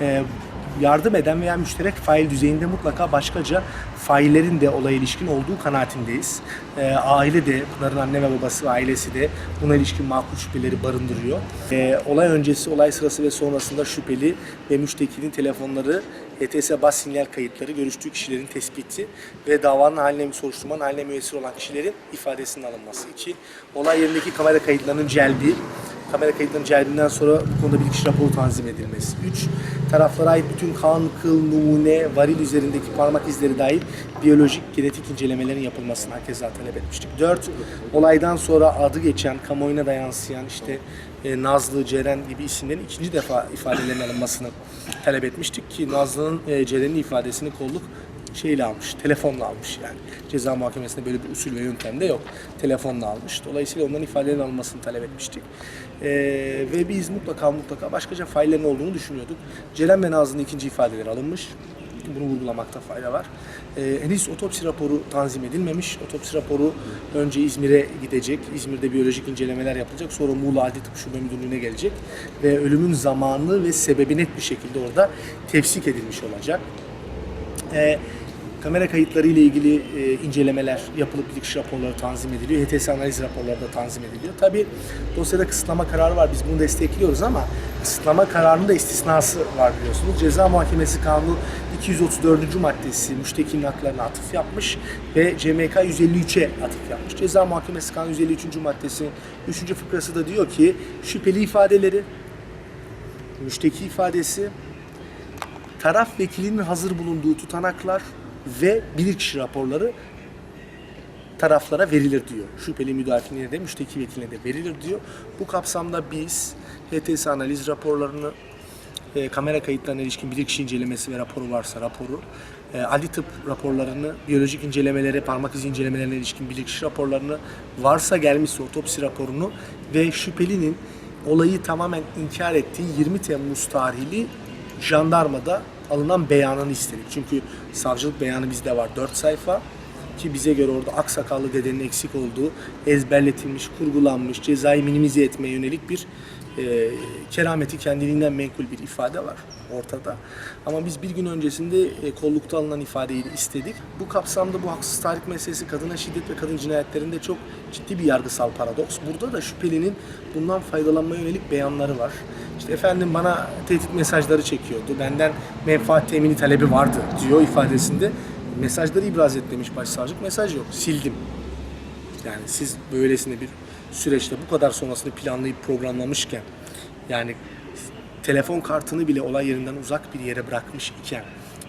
e, yardım eden veya müşterek fail düzeyinde mutlaka başkaca faillerin de olaya ilişkin olduğu kanaatindeyiz. E, aile de, Pınar'ın anne ve babası ve ailesi de buna ilişkin makul şüpheleri barındırıyor. E, olay öncesi, olay sırası ve sonrasında şüpheli ve müştekinin telefonları, ETS bas sinyal kayıtları, görüştüğü kişilerin tespiti ve davanın haline soruşturmanın haline müessir olan kişilerin ifadesinin alınması. İki, olay yerindeki kamera kayıtlarının celbi, kamera kayıtlarının celbinden sonra bu konuda bilgi raporu tanzim edilmesi. 3. Taraflara ait bütün kan, kıl, numune, varil üzerindeki parmak izleri dahil biyolojik, genetik incelemelerin yapılmasını herkese talep etmiştik. 4. Olaydan sonra adı geçen, kamuoyuna da yansıyan işte e, Nazlı, Ceren gibi isimlerin ikinci defa ifadelerinin alınmasını talep etmiştik ki Nazlı'nın e, Ceren'in ifadesini kolluk şeyle almış, telefonla almış yani. Ceza muhakemesinde böyle bir usul ve yöntem de yok. Telefonla almış. Dolayısıyla onların ifadelerin alınmasını talep etmiştik. Ee, ve biz mutlaka mutlaka başkaca faillerin olduğunu düşünüyorduk. Ceren ve Nazlı'nın ikinci ifadeleri alınmış. Bunu vurgulamakta fayda var. Ee, henüz otopsi raporu tanzim edilmemiş. Otopsi raporu önce İzmir'e gidecek. İzmir'de biyolojik incelemeler yapılacak. Sonra Muğla Adli Tıp Şube Müdürlüğü'ne gelecek. Ve ölümün zamanı ve sebebi net bir şekilde orada tefsik edilmiş olacak. E, kamera kayıtları ile ilgili e, incelemeler yapılıp bilirkişi raporları tanzim ediliyor. HTS analiz raporları da tanzim ediliyor. Tabi dosyada kısıtlama kararı var. Biz bunu destekliyoruz ama kısıtlama kararının da istisnası var biliyorsunuz. Ceza Muhakemesi Kanunu 234. maddesi müştekinin haklarına atıf yapmış ve CMK 153'e atıf yapmış. Ceza Muhakemesi Kanunu 153. maddesinin 3. fıkrası da diyor ki şüpheli ifadeleri, müşteki ifadesi, taraf vekilinin hazır bulunduğu tutanaklar ve bilirkişi raporları taraflara verilir diyor. Şüpheli müdafiline de müşteki vekiline de verilir diyor. Bu kapsamda biz HTS analiz raporlarını, e, kamera kayıtlarına ilişkin bilirkişi incelemesi ve raporu varsa raporu, e, adli tıp raporlarını, biyolojik incelemelere, parmak izi incelemelerine ilişkin bilirkişi raporlarını, varsa gelmişse otopsi raporunu ve şüphelinin olayı tamamen inkar ettiği 20 Temmuz tarihli jandarmada alınan beyanını istedik. Çünkü savcılık beyanı bizde var 4 sayfa ki bize göre orada aksakallı dedenin eksik olduğu, ezberletilmiş, kurgulanmış, cezayı minimize etmeye yönelik bir e, kerameti kendiliğinden menkul bir ifade var ortada. Ama biz bir gün öncesinde e, kollukta alınan ifadeyi de istedik. Bu kapsamda bu haksız tahrik meselesi kadına şiddet ve kadın cinayetlerinde çok ciddi bir yargısal paradoks. Burada da şüphelinin bundan faydalanmaya yönelik beyanları var. İşte efendim bana tehdit mesajları çekiyordu. Benden menfaat temini talebi vardı diyor ifadesinde. Mesajları ibraz et demiş başsavcılık. Mesaj yok. Sildim. Yani siz böylesine bir süreçte bu kadar sonrasını planlayıp programlamışken yani telefon kartını bile olay yerinden uzak bir yere bırakmış iken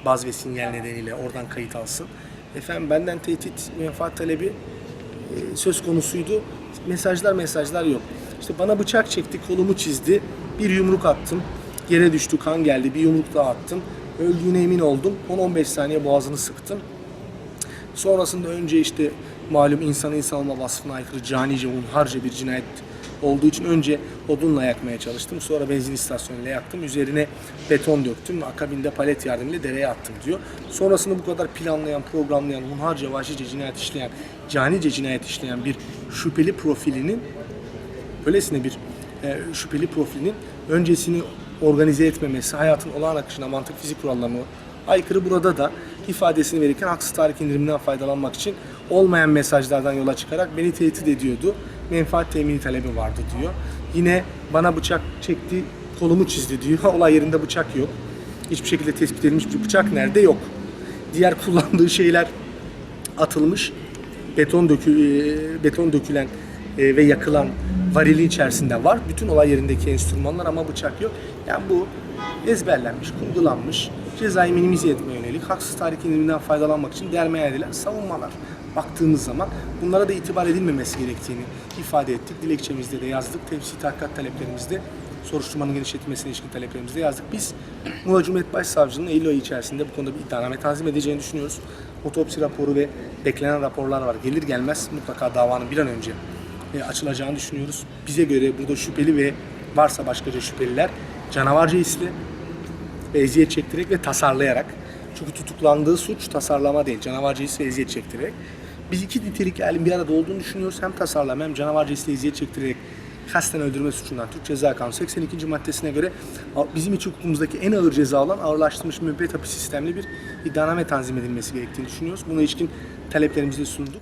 baz ve sinyal nedeniyle oradan kayıt alsın. Efendim benden tehdit menfaat talebi e, söz konusuydu. Mesajlar mesajlar yok. İşte bana bıçak çekti, kolumu çizdi. Bir yumruk attım. Yere düştü, kan geldi. Bir yumruk daha attım. Öldüğüne emin oldum. 10-15 saniye boğazını sıktım. Sonrasında önce işte malum insan insan olma vasfına aykırı canice, hunharca bir cinayet olduğu için önce odunla yakmaya çalıştım. Sonra benzin istasyonuyla yaktım. Üzerine beton döktüm. Akabinde palet yardımıyla dereye attım diyor. Sonrasında bu kadar planlayan, programlayan, hunharca, vahşice cinayet işleyen, canice cinayet işleyen bir şüpheli profilinin böylesine bir e, şüpheli profilinin öncesini organize etmemesi, hayatın olağan akışına, mantık fizik kurallarına aykırı burada da ifadesini verirken haksız tahrik indiriminden faydalanmak için olmayan mesajlardan yola çıkarak beni tehdit ediyordu. Menfaat temini talebi vardı diyor. Yine bana bıçak çekti, kolumu çizdi diyor. Olay yerinde bıçak yok. Hiçbir şekilde tespit edilmiş bir bıçak nerede yok. Diğer kullandığı şeyler atılmış. Beton dökü e, beton dökülen e, ve yakılan varilin içerisinde var. Bütün olay yerindeki enstrümanlar ama bıçak yok. Yani bu ezberlenmiş, kurgulanmış, cezayı minimize etmeye yönelik haksız tahrik indiriminden faydalanmak için dermeye edilen savunmalar. Baktığımız zaman bunlara da itibar edilmemesi gerektiğini ifade ettik. Dilekçemizde de yazdık. Tefsir tahkikat taleplerimizde soruşturmanın genişletilmesine ilişkin taleplerimizde yazdık. Biz Muğla Cumhuriyet Başsavcılığı'nın Eylül ayı içerisinde bu konuda bir iddianame tanzim edeceğini düşünüyoruz. Otopsi raporu ve beklenen raporlar var. Gelir gelmez mutlaka davanın bir an önce e, açılacağını düşünüyoruz. Bize göre burada şüpheli ve varsa başkaca şüpheliler canavarca hisli eziyet çektirerek ve tasarlayarak çünkü tutuklandığı suç tasarlama değil, canavarca his ve eziyet çektirerek Biz iki nitelikli halin bir arada olduğunu düşünüyoruz. Hem tasarlama hem canavarca isteği eziyet çektirerek kasten öldürme suçundan Türk Ceza Kanunu 82. maddesine göre bizim iç hukukumuzdaki en ağır ceza olan ağırlaştırılmış müebbet hapis sistemli bir iddianame tanzim edilmesi gerektiğini düşünüyoruz. Buna ilişkin taleplerimizi sunduk.